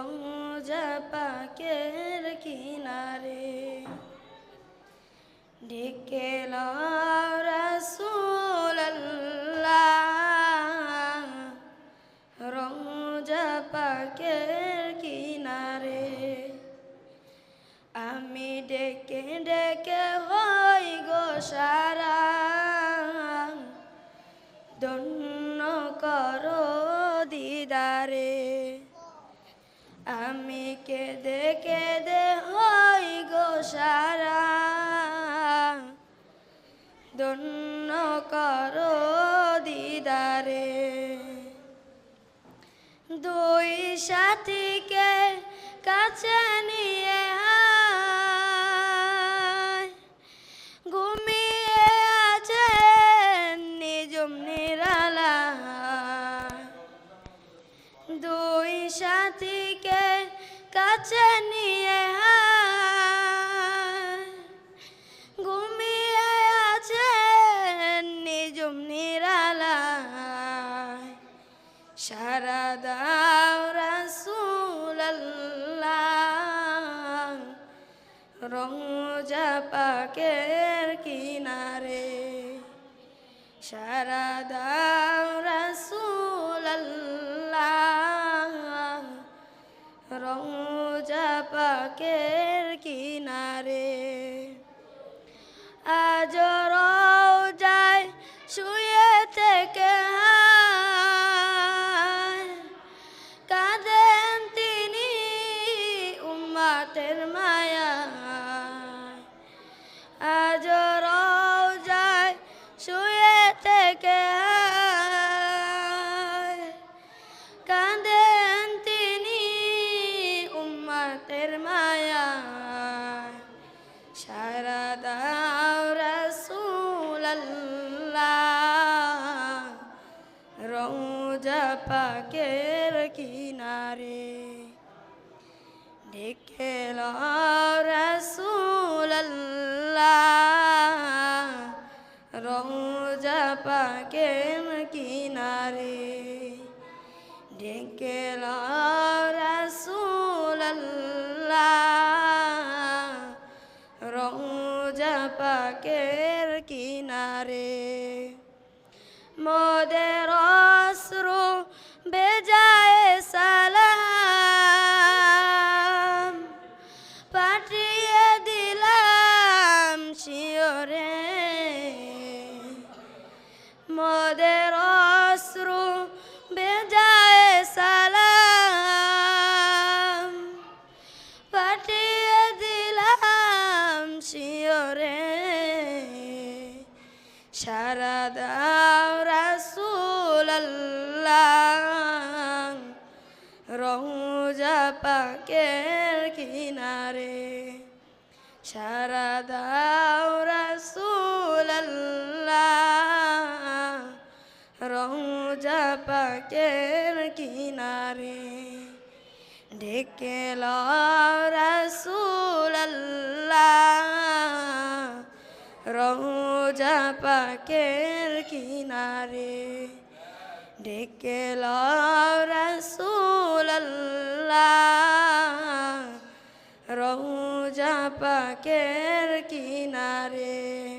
গঙ্গা পাকের কিনারে ডেকে রসুল্লাহ রঙ্গা পাকের কিনারে আমি ডেকে ডেকে হই গো সারা। দণ্ড আমি কেঁদে কেঁদে হই গো সারা। ধন্য করো দিদারে। দুই সাথীকে কাছে নিয়ে কাছে নিয়ে ঘুমিয়ে আছেন নিজম নিরালায়। সারা দাও রাসূলাল্লাহ। রোজা পাকের কিনারে। সারা দাও রোজা পাকের কিনারে আজ যায় শুয়ে থেকে। কাঁদেন তিনি উম্মাতের মায়া রাসূলাল্লাহ রোজা পাকের কিনারে ডেকে রাসূলাল্লাহ। রোজা পাকের কিনারে ডেকে রাসূলাল্লাহ। রোজা পাকের কিনারে। মোদের অশ্রু বেজায় সালাম সারা দাও রাসূলাল্লাহ রোজা পাকের কিনারে। সারা দাও রাসূলাল্লাহ রোজা পাকের কিনারে। ডেকে রাসূলাল্লাহ রোজা পাকের কিনারে ডেকে রাসূলাল্লাহ রোজা পাকের কিনারে।